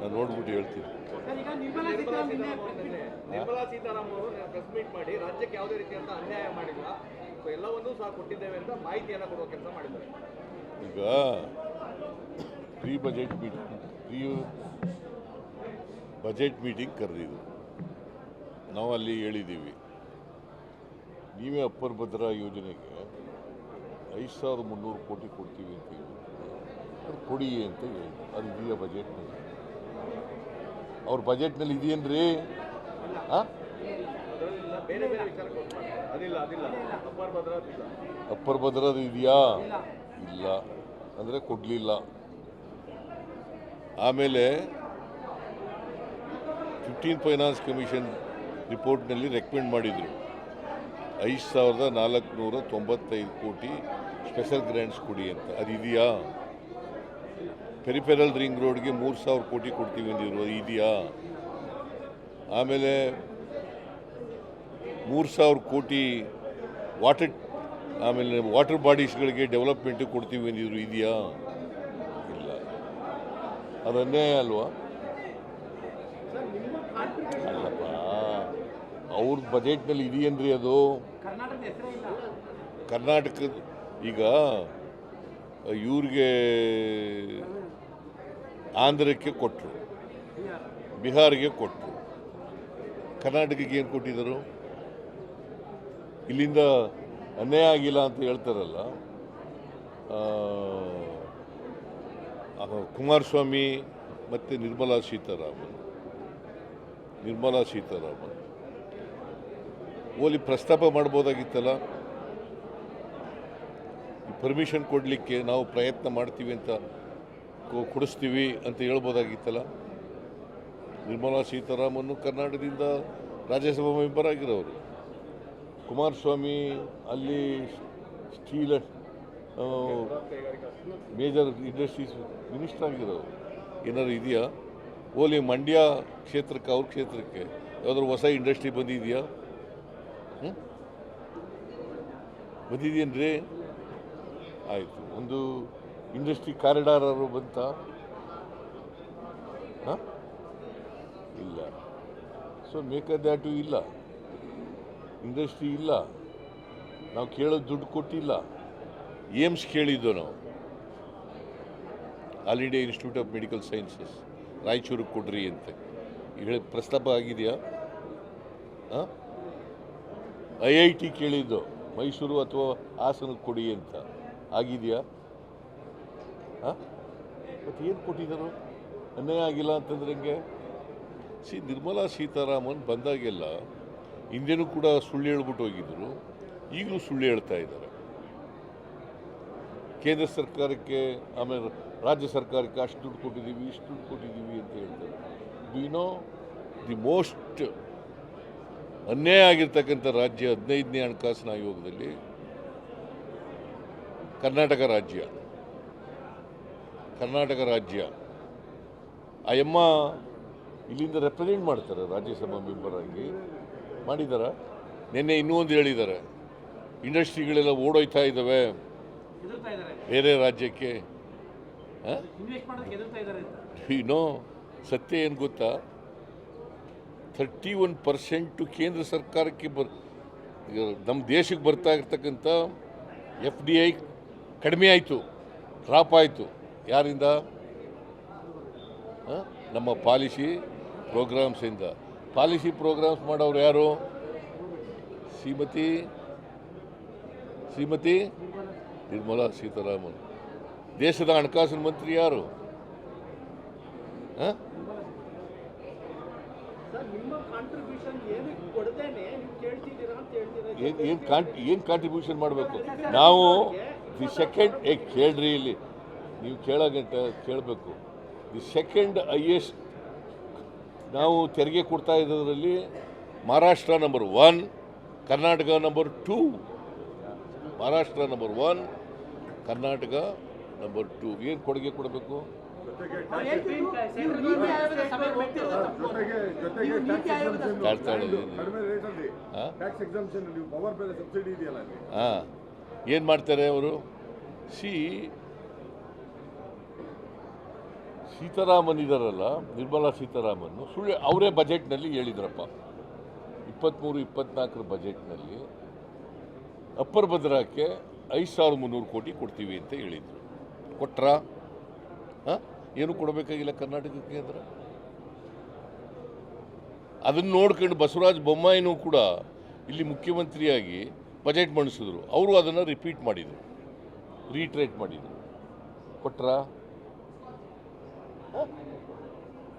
ನಾನು ನೋಡ್ಬಿಟ್ಟು ಹೇಳ್ತೀನಿ. ಸರ್ ಈಗ ನಿರ್ಮಲಾ ಸೀತಾರಾಮನ್ ನಿನ್ನೆ press ನಿರ್ಮಲಾ ಸೀತಾರಾಮನ್ ಅವರು ಪ್ರೆಸ್ ಮೀಟ್ ಮಾಡಿ ರಾಜ್ಯಕ್ಕೆ ಯಾವುದೇ ರೀತಿಯಂತ ಅನ್ಯಾಯ ಮಾಡಿಲ್ಲ. ಸೊ ಎಲ್ಲವನ್ನೂ ಸಹ ಕೊಟ್ಟಿದ್ದೇವೆ ಅಂತ ಮಾಹಿತಿಯನ್ನು ಕೊಡುವ ಕೆಲಸ ಮಾಡಿದ್ದಾರೆ. ಈಗ pre budget meeting pre budget meeting ಕರೆದಿದ್ದು. ನಾವು ಅಲ್ಲಿ ಹೇಳಿದ್ದೀವಿ. ನೀವೇ ಅಪ್ಪರ್ ಭದ್ರಾ ಯೋಜನೆಗೆ ಐದು ಸಾವಿರದ ಮುನ್ನೂರು ಕೋಟಿ ಕೊಡ್ತೀವಿ ಅಂತ ಹೇಳಿದ್ರು. ಅದು ಕೊಡಿ ಅಂತ ಹೇಳಿದ್ರು. ಅದು ಬಜೆಟ್ ಬಜೆಟ್ನಲ್ಲಿ ಅವ್ರ ಬಜೆಟ್ನಲ್ಲಿ ಇದೆಯೇನ್ರಿ ಹಾಂ? ಅಪ್ಪರ್ ಭದ್ರದ್ದು ಇದೆಯಾ? ಇಲ್ಲ. ಅಂದರೆ ಕೊಡಲಿಲ್ಲ. ಆಮೇಲೆ ಫಿಫ್ಟೀನ್ ಫೈನಾನ್ಸ್ ಕಮಿಷನ್ ರಿಪೋರ್ಟ್ನಲ್ಲಿ ರೆಕಮೆಂಡ್ ಮಾಡಿದರು. ಐದು ಸಾವಿರದ ನಾಲ್ಕುನೂರ ತೊಂಬತ್ತೈದು ಕೋಟಿ ಸ್ಪೆಷಲ್ ಗ್ರ್ಯಾಂಟ್ಸ್ ಕೊಡಿ ಅಂತ. ಅದು ಇದೆಯಾ ಪೆರಿಫೆರಲ್ ರಿಂಗ್ ರೋಡ್ಗೆ ಮೂರು ಸಾವಿರ ಕೋಟಿ ಕೊಡ್ತೀವಿ ಅಂದಿರು ಅದು ಇದೆಯಾ? ಆಮೇಲೆ ಮೂರು ಸಾವಿರ ಕೋಟಿ ವಾಟರ್, ಆಮೇಲೆ ವಾಟರ್ ಬಾಡೀಸ್ಗಳಿಗೆ ಡೆವಲಪ್ಮೆಂಟ್ ಕೊಡ್ತೀವಿ ಅಂದಿದ್ರು ಇದೆಯಾ? ಇಲ್ಲ. ಅದು ಅನ್ಯಾಯ ಅಲ್ವಾ? ಅಲ್ಲಪ್ಪ, ಅವ್ರ ಬಜೆಟ್ನಲ್ಲಿ ಇದೆಯೇನ್ರಿ ಅದು? ಕರ್ನಾಟಕದ, ಈಗ ಇವ್ರಿಗೆ ಆಂಧ್ರಕ್ಕೆ ಕೊಟ್ಟರು ಬಿಹಾರಿಗೆ ಕೊಟ್ಟರು ಕರ್ನಾಟಕಕ್ಕೆ ಏನು ಕೊಟ್ಟಿದ್ದರು? ಇಲ್ಲಿಂದ ಅನ್ಯಾಯ ಆಗಿಲ್ಲ ಅಂತ ಹೇಳ್ತಾರಲ್ಲ ಕುಮಾರಸ್ವಾಮಿ ಮತ್ತು ನಿರ್ಮಲಾ ಸೀತಾರಾಮನ್. ನಿರ್ಮಲಾ ಸೀತಾರಾಮನ್. ಓಲಿ ಪ್ರಸ್ತಾಪ ಮಾಡ್ಬೋದಾಗಿತ್ತಲ್ಲ? ಪರ್ಮಿಷನ್ ಕೊಡಲಿಕ್ಕೆ ನಾವು ಪ್ರಯತ್ನ ಮಾಡ್ತೀವಿ ಅಂತ ಕೊಡಿಸ್ತೀವಿ ಅಂತ ಹೇಳ್ಬೋದಾಗಿತ್ತಲ್ಲ? ನಿರ್ಮಲಾ ಸೀತಾರಾಮನ್ ಕರ್ನಾಟಕದಿಂದ ರಾಜ್ಯಸಭಾ ಮೆಂಬರ್ ಆಗಿರೋರು. ಕುಮಾರಸ್ವಾಮಿ ಅಲ್ಲಿ ಸ್ಟೀಲ್ ಮೇಜರ್ ಇಂಡಸ್ಟ್ರೀಸ್ ಮಿನಿಸ್ಟರ್ ಆಗಿರೋರು. ಏನಾದ್ರು ಇದೆಯಾ? ಓಲಿ ಮಂಡ್ಯ ಕ್ಷೇತ್ರಕ್ಕೆ, ಅವ್ರ ಕ್ಷೇತ್ರಕ್ಕೆ ಯಾವ್ದಾದ್ರು ಹೊಸ ಇಂಡಸ್ಟ್ರಿ ಬಂದಿದೆಯಾ? ಬಂದಿದೆಯೇನ್ರಿ? ಆಯಿತು, ಒಂದು ಇಂಡಸ್ಟ್ರಿ ಕಾರಿಡಾರ್ ಅವರು ಬಂತ? ಇಲ್ಲ. ಸೊ ಮೇಕ್ ದ್ಯಾಟು ಇಲ್ಲ. ಇಂಡಸ್ಟ್ರಿ ಇಲ್ಲ. ನಾವು ಕೇಳೋದು ದುಡ್ಡು ಕೊಟ್ಟಿಲ್ಲ. ಏಮ್ಸ್ ಕೇಳಿದ್ದು ನಾವು. All India institute of medical sciences, ರಾಯಚೂರಿಗೆ ಕೊಡ್ರಿ ಅಂತ. ಹೇಳಿ ಪ್ರಸ್ತಾಪ ಆಗಿದೆಯಾ? ಐ ಐ ಟಿ ಕೇಳಿದ್ದು. ಮೈಸೂರು ಅಥವಾ ಹಾಸನಕ್ಕೆ ಕೊಡಿ ಅಂತ. ಆಗಿದೆಯಾ? ಹಾಂ? ಏನು ಕೊಟ್ಟಿದ್ದರು ಅನ್ಯಾಯ ಆಗಿಲ್ಲ ಅಂತಂದ್ರೆ ಹೆಂಗೆ? ಸಿ, ನಿರ್ಮಲಾ ಸೀತಾರಾಮನ್ ಬಂದಾಗೆಲ್ಲ ಹಿಂದೆನೂ ಕೂಡ ಸುಳ್ಳು ಹೇಳ್ಬಿಟ್ಟು ಹೋಗಿದ್ದರು ಈಗಲೂ ಸುಳ್ಳು ಹೇಳ್ತಾ ಇದ್ದಾರೆ. ಕೇಂದ್ರ ಸರ್ಕಾರಕ್ಕೆ, ಆಮೇಲೆ ರಾಜ್ಯ ಸರ್ಕಾರಕ್ಕೆ ಅಷ್ಟು ದುಡ್ಡು ಕೊಟ್ಟಿದ್ದೀವಿ, ಇಷ್ಟು ದುಡ್ಡು ಕೊಟ್ಟಿದ್ದೀವಿ ಅಂತ ಹೇಳ್ತಾರೆ. ವಿ ನೋ ದಿ ಮೋಸ್ಟ್ ಅನ್ಯಾಯ ಆಗಿರ್ತಕ್ಕಂಥ ರಾಜ್ಯ ಹದಿನೈದನೇ ಹಣಕಾಸಿನ ಆಯೋಗದಲ್ಲಿ? ಕರ್ನಾಟಕ ರಾಜ್ಯ. ಕರ್ನಾಟಕ ರಾಜ್ಯ. ಆ ಎಮ್ಮ ಇಲ್ಲಿಂದ ರೆಪ್ರೆಸೆಂಟ್ ಮಾಡ್ತಾರೆ ರಾಜ್ಯಸಭಾ ಮೆಂಬರ್ ಆಗಿ. ಮಾಡಿದಾರ? ನಿನ್ನೆ ಇನ್ನೂ ಒಂದು ಹೇಳಿದ್ದಾರೆ ಇಂಡಸ್ಟ್ರಿಗಳೆಲ್ಲ ಓಡೋಯ್ತಾ ಇದ್ದಾವೆ ಬೇರೆ ರಾಜ್ಯಕ್ಕೆ. ಇನ್ವೆಸ್ಟ್ ಮಾಡೋದಕ್ಕೆ ಎದುರ್ತಾ ಇದ್ದಾರೆ ಅಂತ. ನೋ ಸತ್ಯ ಏನು ಗೊತ್ತಾ? ಥರ್ಟಿ ಒನ್ ಪರ್ಸೆಂಟು ಕೇಂದ್ರ ಸರ್ಕಾರಕ್ಕೆ ಬರ್ ನಮ್ಮ ದೇಶಕ್ಕೆ ಬರ್ತಾ ಇರ್ತಕ್ಕಂಥ ಎಫ್ ಡಿ ಐ ಕಡಿಮೆ ಆಯಿತು ಡ್ರಾಪ್ ಆಯಿತು. ಯಾರಿಂದ? ನಮ್ಮ ಪಾಲಿಸಿ ಪ್ರೋಗ್ರಾಮ್ಸಿಂದ ಪಾಲಿಸಿ ಪ್ರೋಗ್ರಾಮ್ಸ್ ಮಾಡೋರು ಯಾರು? ಶ್ರೀಮತಿ? ಶ್ರೀಮತಿ? ನಿರ್ಮಲಾ ಸೀತಾರಾಮನ್. ದೇಶದ ಹಣಕಾಸಿನ ಮಂತ್ರಿ ಯಾರು? ಏನು ಕಾಂಟ್ರಿಬ್ಯೂಷನ್ ಮಾಡಬೇಕು? ನಾವು ದಿ ಸೆಕೆಂಡ್ ಏ ಕೇಳ್ರಿ ಇಲ್ಲಿ. ನೀವು ಕೇಳೋಗಂಟ ಕೇಳಬೇಕು. ದಿ ಸೆಕೆಂಡ್ ಹೈಯೆಸ್ಟ್ ನಾವು ತೆರಿಗೆ ಕೊಡ್ತಾ ಇರೋದ್ರಲ್ಲಿ Maharashtra number one Karnataka number two Maharashtra number one Karnataka number two ಏನು ಕೊಡುಗೆ ಕೊಡಬೇಕು? ಅಲ್ಲಿ ಹಾಂ. ಏನು ಮಾಡ್ತಾರೆ ಅವರು? ಸಿ ಸೀತಾರಾಮನ್ ಇದ್ದಾರಲ್ಲ ನಿರ್ಮಲಾ ಸೀತಾರಾಮನ್ ಸುಳ್ಳು ಅವರೇ ಬಜೆಟ್ನಲ್ಲಿ ಹೇಳಿದ್ರಪ್ಪ. ಇಪ್ಪತ್ತ್ಮೂರು ಇಪ್ಪತ್ನಾಲ್ಕರ ಬಜೆಟ್ನಲ್ಲಿ ಅಪ್ಪರ್ ಭದ್ರಾಕ್ಕೆ ಐದು ಸಾವಿರದ ಮುನ್ನೂರು ಕೋಟಿ ಕೊಡ್ತೀವಿ ಅಂತ ಹೇಳಿದರು. ಕೊಟ್ರ? ಹಾಂ? ಏನು ಕೊಡಬೇಕಾಗಿಲ್ಲ ಕರ್ನಾಟಕಕ್ಕೆ ಅಂದ್ರೆ ಅದನ್ನು ನೋಡ್ಕೊಂಡು ಬಸವರಾಜ ಬೊಮ್ಮಾಯಿನೂ ಕೂಡ ಇಲ್ಲಿ ಮುಖ್ಯಮಂತ್ರಿಯಾಗಿ ಬಜೆಟ್ ಮಂಡಿಸಿದ್ರು. ಅವರು ಅದನ್ನು ರಿಪೀಟ್ ಮಾಡಿದರು. ರೀಟ್ರೇಟ್ ಮಾಡಿದರು. ಕೊಟ್ರಾ? ಹ?